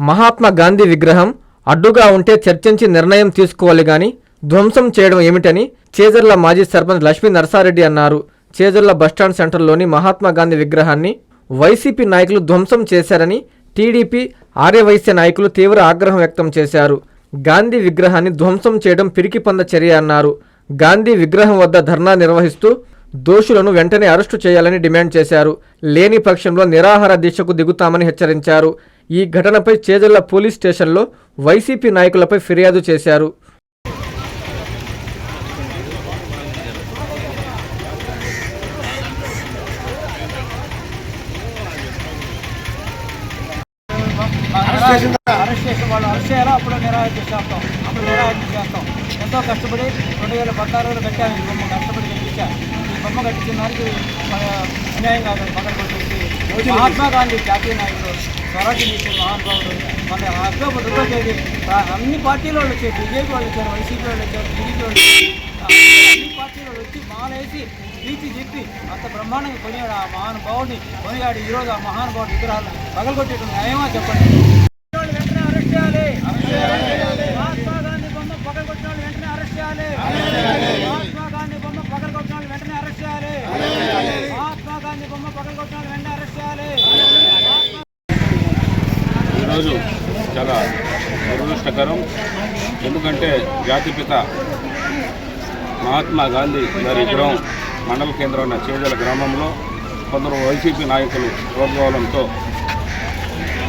మహాత్మా గాంధీ విగ్రహం అడ్డుగా ఉంటే చర్చించి నిర్ణయం తీసుకోవాలి గాని ధ్వంసం చేయడం ఏమిటని చేజర్ల మాజీ సర్పంచ్ లక్ష్మీ నరసారెడ్డి అన్నారు. చేజర్ల బస్టాండ్ సెంటర్లోని మహాత్మా గాంధీ విగ్రహాన్ని వైసీపీ నాయకులు ధ్వంసం చేశారని టీడీపీ ఆర్యవైశ్య నాయకులు తీవ్ర ఆగ్రహం వ్యక్తం చేశారు. గాంధీ విగ్రహాన్ని ధ్వంసం చేయడం పిరికిపంద చర్య అన్నారు. గాంధీ విగ్రహం వద్ద ధర్నా నిర్వహిస్తూ దోషులను వెంటనే అరెస్టు చేయాలని డిమాండ్ చేశారు. లేని పక్షంలో నిరాహార దీక్షకు దిగుతామని హెచ్చరించారు. ఈ ఘటనపై చేజల్ల పోలీస్ స్టేషన్లో వైసీపీ నాయకులపై ఫిర్యాదు చేశారు. అరెస్ట్ చేసిన వాళ్ళు అరెస్ట్ చేయాలా అప్పుడు నిరాహార చేస్తాం అప్పుడు నిరాహార చేస్తాం ఎంతో కష్టపడి రెండు వేల పద్నాలుగులో కట్టాను ఈ బొమ్మ కష్టపడి కట్టించాను ఈ బొమ్మ కట్టించిన దానికి అన్యాయం కాదు పక్కన కొట్టేసి మహాత్మా గాంధీ జాతీయ నాయకుడు. స్వరాజ్యం చేసిన మహానుభావుడు. మన అక్టోబర్ రెండో తేదీ అన్ని పార్టీల వాళ్ళు వచ్చారు. బీజేపీ వాళ్ళు వచ్చారు వైసీపీ వాళ్ళు వచ్చారు టీడీపీ వాళ్ళు అన్ని పార్టీల వాళ్ళు వచ్చి మాలేసి స్పీచ్ చెప్పి అంత బ్రహ్మాండంగా కొనియాడు ఆ మహానుభావుడిని. కొనియాడు ఈరోజు ఆ మహానుభావుడి విగ్రహాలు. పగలగొట్టేయడం న్యాయమా చెప్పండి. వెంటనే అరెస్ట్ చేయాలి. మహాత్మా గాంధీ బొమ్మ పగలగొట్టిన వాళ్ళు వెంటనే అరెస్ట్ చేయాలి. మహాత్మా గాంధీ బొమ్మ పగలగొట్టిన వాళ్ళు వెంటనే అరెస్ట్ చేయాలి. మహాత్మా గాంధీ బొమ్మ పగలగొట్టిన వాళ్ళు వెంటనే అరెస్ట్ చేయాలి ఈరోజు చాలా దురదృష్టకరం. ఎందుకంటే జాతిపిత మహాత్మా గాంధీ గారి విగ్రహం మండల కేంద్రమైన చేజల గ్రామంలో కొందరు వైసీపీ నాయకులు ప్రోద్బలంతో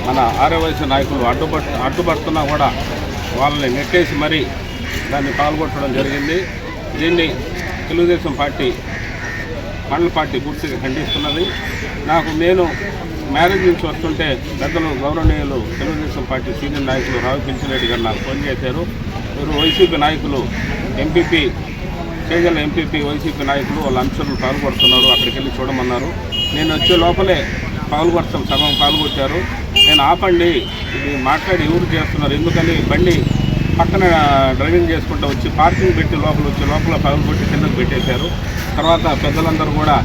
మన ఆర్యవైసీ నాయకులు అడ్డుపట్ అడ్డుపడుతున్నా కూడా వాళ్ళని నెట్టేసి మరీ దాన్ని పాల్గొట్టడం జరిగింది. దీన్ని తెలుగుదేశం పార్టీ మండల పార్టీ పూర్తిగా ఖండిస్తున్నది. నాకు నేను మ్యారేజ్ నుంచి వస్తుంటే పెద్దలు గౌరవనీయులు తెలుగుదేశం పార్టీ సీనియర్ నాయకులు రావు పిలిచిరెడ్డి గారు నాకు ఫోన్ చేశారు. మీరు వైసీపీ నాయకులు ఎంపీపీ చేజల ఎంపీపీ వైసీపీ నాయకులు వాళ్ళ అంశాలు పాల్గొడుతున్నారు. అక్కడికి వెళ్ళి చూడమన్నారు. నేను వచ్చే లోపలే పాల్గొడతాం సభ పాల్గొట్టారు నేను ఆపండి ఇది మాట్లాడి ఎవరు చేస్తున్నారు? ఎందుకని బండి పక్కన డ్రైవింగ్ చేసుకుంటూ వచ్చి పార్కింగ్ పెట్టి లోపల వచ్చి లోపల పగలు కొట్టి కిందకు పెట్టేశారు. తర్వాత పెద్దలందరూ కూడా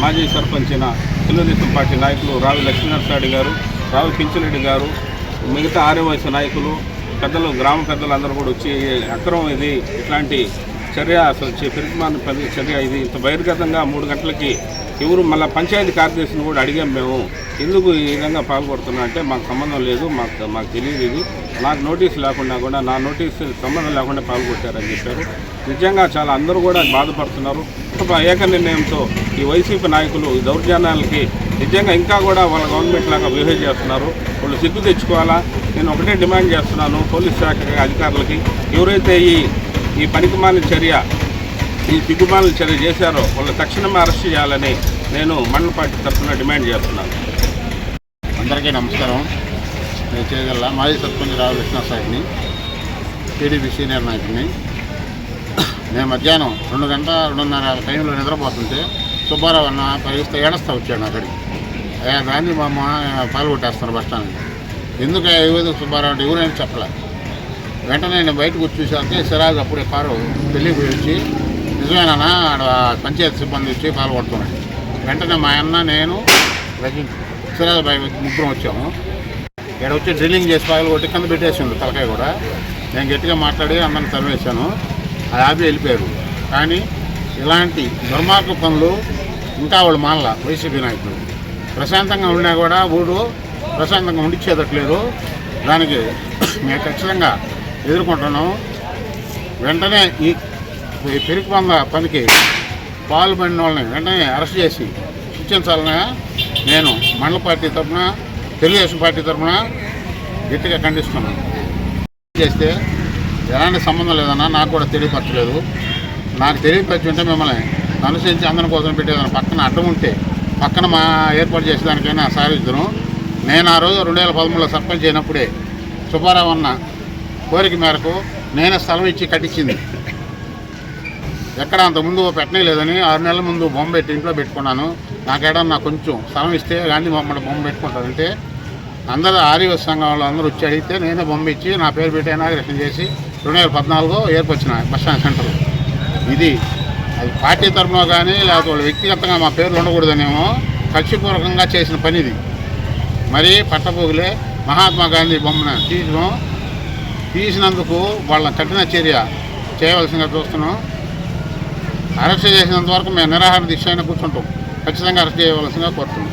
మాజీ సర్పంచ్ అయిన తెలుగుదేశం పార్టీ నాయకులు రావి లక్ష్మీనరసారెడ్డి గారు రావి పించిరెడ్డి గారు మిగతా ఆర్యవయసు నాయకులు పెద్దలు గ్రామ పెద్దలు అందరూ కూడా వచ్చి అక్రమం ఇది ఇట్లాంటి చర్య అసలు చే- చర్య ఇది. ఇంత బహిర్గతంగా మూడు గంటలకి ఎవరు మళ్ళీ పంచాయతీ కార్యదర్శిని కూడా అడిగాం మేము. ఎందుకు ఈ విధంగా పాల్పడుతున్నా అంటే మాకు సంబంధం లేదు మాకు మాకు తెలియదు ఇది. నాకు నోటీస్ లేకుండా కూడా నా నోటీస్ సంబంధం లేకుండా పాల్గొట్టారని చెప్పారు. నిజంగా చాలా అందరూ కూడా బాధపడుతున్నారు. ఏక నిర్ణయంతో ఈ వైసీపీ నాయకులు ఈ దౌర్జన్యాలకి నిజంగా ఇంకా కూడా వాళ్ళ గవర్నమెంట్ లాగా బిహేవ్ చేస్తున్నారు. వాళ్ళు సిగ్గు తెచ్చుకోవాలా? నేను ఒకటే డిమాండ్ చేస్తున్నాను పోలీస్ శాఖ అధికారులకి. ఎవరైతే ఈ ఈ పనికిమాలిన చర్య ఈ సిగ్గుమాలిన చర్య చేశారో వాళ్ళు తక్షణమే అరెస్ట్ చేయాలని నేను మండల పార్టీ తరఫున డిమాండ్ చేస్తున్నాను. అందరికీ నమస్కారం. నేను చేయగల మాజీ సర్పంచ్ రావు కృష్ణసాయిని టీడీపీ సీనియర్ నాయకుడిని. నేను మధ్యాహ్నం రెండు గంట రెండున్నర టైంలో నిద్రపోతుంటే సుబ్బారావు అన్న పరిగిస్తే ఏడస్తా వచ్చాడు అక్కడికి అయ్యా గాంధీ మామ పాల్గొట్టేస్తాను బస్ స్టాండ్ ఎందుకు ఏదో సుబ్బారావు అంటే ఎవరైనా చెప్పలే. వెంటనే నేను బయటకు వచ్చి చూసాకే సిరాజ్ అప్పుడే కారు పెళ్ళికి వచ్చి నిజమేనా ఆడ పంచాయతీ సిబ్బంది వచ్చి పాల్గొడుతున్నాడు వెంటనే మా అన్న నేను రచించు సిరాజ్ బాయ్ ముగ్గురం వచ్చాము. ఇక్కడ వచ్చి డ్రిల్లింగ్ చేసి పగలు కొట్టి కింద పెట్టేసిండు తలకాయ కూడా. నేను గట్టిగా మాట్లాడి అందరిని తరివేశాను అది ఆపి వెళ్ళిపోయారు. కానీ ఇలాంటి దుర్మార్గ పనులు ఇంకా వాళ్ళు మానల. వైసీపీ నాయకులు. ప్రశాంతంగా ఉన్నా కూడా ఊరు ప్రశాంతంగా ఉండిచ్చేదట్లేదు దానికి మేము ఖచ్చితంగా ఎదుర్కొంటున్నాము వెంటనే ఈ పెరుగు పంద పనికి పాల్పడిన వాళ్ళని వెంటనే అరెస్ట్ చేసి శిక్షించాలని నేను మండల పార్టీ తరఫున తెలుగుదేశం పార్టీ తరఫున గట్టిగా ఖండిస్తున్నాను. చేస్తే ఎలాంటి సంబంధం లేదన్నా నాకు కూడా తెలియపరచలేదు. నాకు తెలియపరిచి ఉంటే మిమ్మల్ని అనుసరించి అందరి కోసం పెట్టేదాన్ని పక్కన అడ్డం ఉంటే పక్కన మా ఏర్పాటు చేసేదానికైనా సాధించను నేను ఆ రోజు రెండు వేల పదమూడులో సర్పంచ్ అయినప్పుడే సుబ్బారావు అన్న కోరిక మేరకు నేనే స్థలం ఇచ్చి కట్టించింది. ఎక్కడ అంత ముందు పెట్టనే లేదని ఆరు నెలల ముందు బొమ్మ పెట్టి ఇంట్లో పెట్టుకున్నాను. నాకేడన్నా కొంచెం స్థలం ఇస్తే గాంధీ బొమ్మ బొమ్మ పెట్టుకుంటారంటే అందరూ ఆర్యవ సంఘంలో అందరూ వచ్చి అడిగితే నేనే బొమ్మ ఇచ్చి నా పేరు పెట్టి ఇనాగ్రేషన్ చేసి రెండు వేల పద్నాలుగు ఏర్పరిచిన బస్ స్టాండ్ సెంటర్. ఇది అది పార్టీ తరఫున కానీ లేకపోతే వ్యక్తిగతంగా మా పేర్లు ఉండకూడదనేమో కక్షిపూర్వకంగా చేసిన పని ఇది. మరి పట్టపోగులే మహాత్మా గాంధీ బొమ్మను తీసిన. తీసినందుకు వాళ్ళ కఠిన చర్య చేయవలసిందిగా చూస్తున్నాం. అరెస్ట్ చేసినంత వరకు మేము నిరాహార దీక్ష అయినా కూర్చుంటాం. ఖచ్చితంగా అరెస్ట్ చేయవలసిందిగా కోరుతున్నాం.